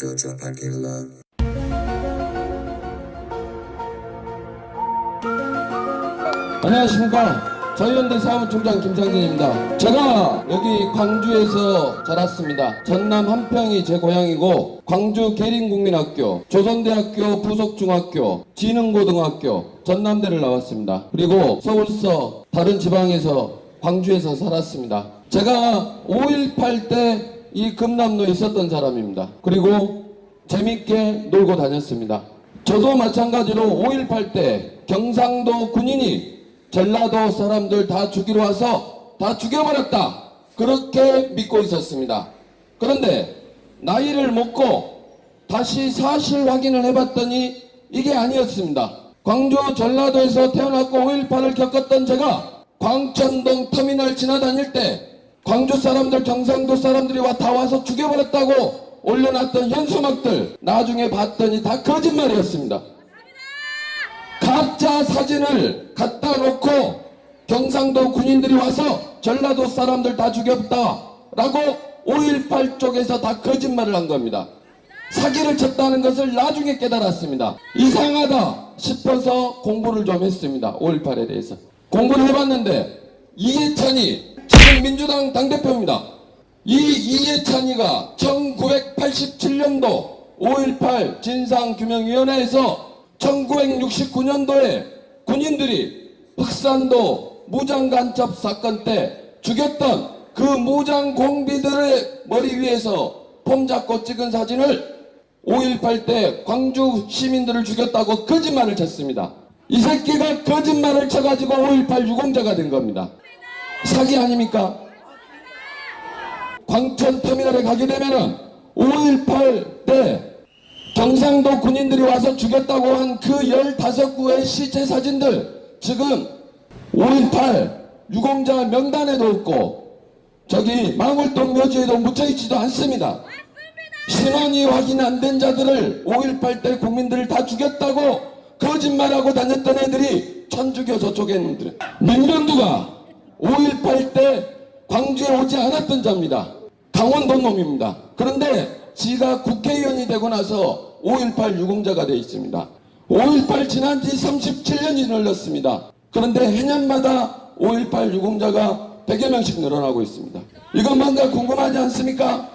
또 접한 길러 안녕하십니까. 저희연대 사무총장 김상진입니다. 제가 여기 광주에서 자랐습니다. 전남 한평이 제 고향이고 광주 계림국민학교, 조선대학교 부속중학교, 지능고등학교, 전남대를 나왔습니다. 그리고 서울서 다른 지방에서 광주에서 살았습니다. 제가 5.18때 이 금남로에 있었던 사람입니다. 그리고 재밌게 놀고 다녔습니다. 저도 마찬가지로 5.18 때 경상도 군인이 전라도 사람들 다 죽이러 와서 다 죽여버렸다. 그렇게 믿고 있었습니다. 그런데 나이를 먹고 다시 사실 확인을 해봤더니 이게 아니었습니다. 광주 전라도에서 태어났고 5.18을 겪었던 제가 광천동 터미널 지나다닐 때 광주 사람들 경상도 사람들이 와 다 와서 죽여버렸다고 올려놨던 현수막들 나중에 봤더니 다 거짓말이었습니다. 가짜 사진을 갖다 놓고 경상도 군인들이 와서 전라도 사람들 다 죽였다라고 5.18 쪽에서 다 거짓말을 한 겁니다. 사기를 쳤다는 것을 나중에 깨달았습니다. 이상하다 싶어서 공부를 좀 했습니다. 5.18에 대해서. 공부를 해봤는데 이해찬이 지금 민주당 당대표입니다. 이 이해찬이가 1987년도 5.18 진상규명위원회에서 1969년도에 군인들이 흑산도 무장간첩 사건 때 죽였던 그 무장 공비들의 머리 위에서 폼 잡고 찍은 사진을 5.18 때 광주 시민들을 죽였다고 거짓말을 쳤습니다. 이 새끼가 거짓말을 쳐가지고 5.18 유공자가 된 겁니다. 사기 아닙니까? 광천 터미널에 가게 되면은 5.18 때 경상도 군인들이 와서 죽였다고 한 그 15구의 시체 사진들 지금 5.18 유공자 명단에도 없고 저기 망월동 묘지에도 묻혀있지도 않습니다. 신원이 확인 안 된 자들을 5.18 때 국민들을 다 죽였다고 거짓말하고 다녔던 애들이 천주교 저쪽 에 있는 민병두가 5.18 때 광주에 오지 않았던 자입니다. 강원도 놈입니다. 그런데 지가 국회의원이 되고 나서 5.18 유공자가 되어 있습니다. 5.18 지난 지 37년이 흘렀습니다. 그런데 해년마다 5.18 유공자가 100여 명씩 늘어나고 있습니다. 이건 뭔가 궁금하지 않습니까?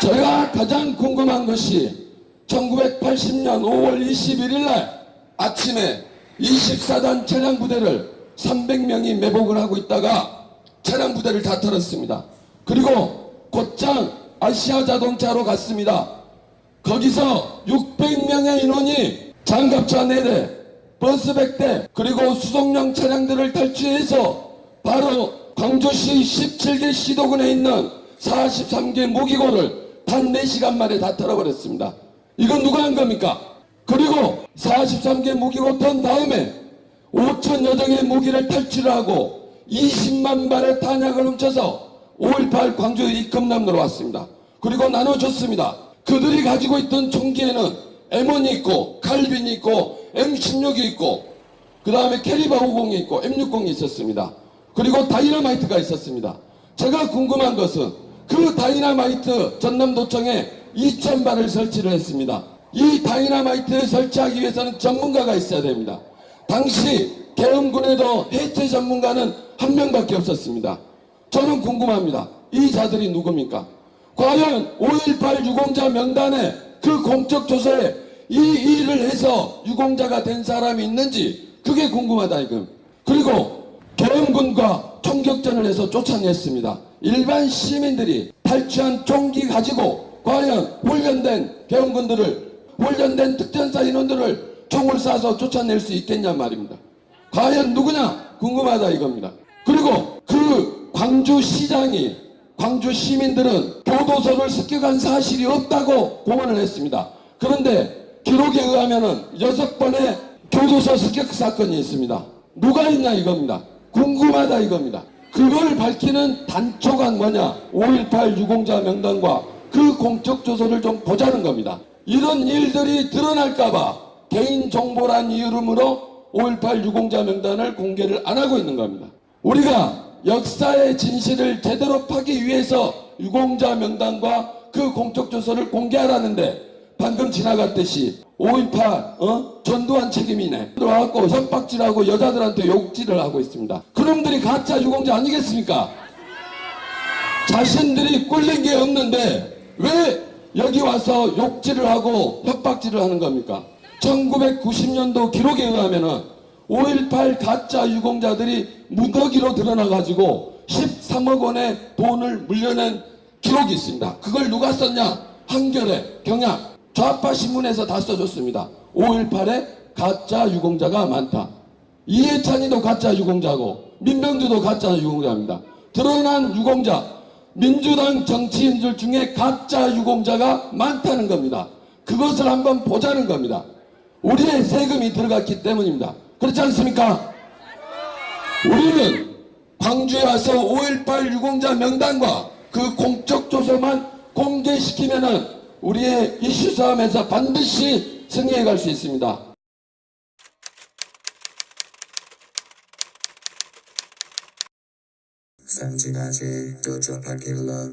제가 가장 궁금한 것이 1980년 5월 21일 날 아침에 24단 차량 부대를 300명이 매복을 하고 있다가 차량 부대를 다 털었습니다. 그리고 곧장 아시아 자동차로 갔습니다. 거기서 600명의 인원이 장갑차 4대, 버스 100대, 그리고 수송용 차량들을 탈취해서 바로 광주시 17개 시도군에 있는 43개 무기고를 단 4시간 만에 다 털어버렸습니다. 이건 누가 한 겁니까? 그리고 43개 무기고 턴 다음에 5천여 정의 무기를 탈취하고 20만 발의 탄약을 훔쳐서 5.18 광주 입금남로로 왔습니다. 그리고 나눠줬습니다. 그들이 가지고 있던 총기에는 M1이 있고 칼빈이 있고 M16이 있고 그 다음에 캐리바 50이 있고 M60이 있었습니다. 그리고 다이너마이트가 있었습니다. 제가 궁금한 것은 그 다이너마이트 전남도청에 2,000발을 설치를 했습니다. 이 다이너마이트 설치하기 위해서는 전문가가 있어야 됩니다. 당시 계엄군에도 해체 전문가는 한 명밖에 없었습니다. 저는 궁금합니다. 이 자들이 누굽니까? 과연 5.18 유공자 명단에 그 공적 조사에 이 일을 해서 유공자가 된 사람이 있는지 그게 궁금하다 이거. 그리고 계엄군과 총격전을 해서 쫓아냈습니다. 일반 시민들이 탈취한 총기 가지고 과연 훈련된 계엄군들을 훈련된 특전사 인원들을 총을 쏴서 쫓아낼 수 있겠냐 말입니다. 과연 누구냐 궁금하다 이겁니다. 그리고 그 광주시장이 광주 시민들은 교도소를 습격한 사실이 없다고 공언을 했습니다. 그런데 기록에 의하면은 여섯 번의 교도소 습격 사건이 있습니다. 누가 있냐 이겁니다. 궁금하다 이겁니다. 그걸 밝히는 단초가 뭐냐? 5.18 유공자 명단과 그 공적 조서를 좀 보자는 겁니다. 이런 일들이 드러날까봐 개인 정보란 이름으로 5.18 유공자 명단을 공개를 안 하고 있는 겁니다. 우리가 역사의 진실을 제대로 파기 위해서 유공자 명단과 그 공적 조서를 공개하라는데 방금 지나갔듯이 5.18 어? 전두환 책임이네 들어와갖고 협박질하고 여자들한테 욕질을 하고 있습니다 그놈들이 가짜 유공자 아니겠습니까 자신들이 꿀린 게 없는데 왜 여기 와서 욕질을 하고 협박질을 하는 겁니까 1990년도 기록에 의하면은 5.18 가짜 유공자들이 무더기로 드러나가지고 13억 원의 돈을 물려낸 기록이 있습니다. 그걸 누가 썼냐? 한겨레, 경향, 좌파 신문에서 다 써줬습니다. 5.18에 가짜 유공자가 많다. 이해찬이도 가짜 유공자고 민병주도 가짜 유공자입니다. 드러난 유공자, 민주당 정치인들 중에 가짜 유공자가 많다는 겁니다. 그것을 한번 보자는 겁니다. 우리의 세금이 들어갔기 때문입니다. 그렇지 않습니까? 우리는 광주에 와서 5.18 유공자 명단과 그 공적 조서만 공개시키면은 우리의 이슈 싸움에서 반드시 승리해 갈 수 있습니다. 또 접하길러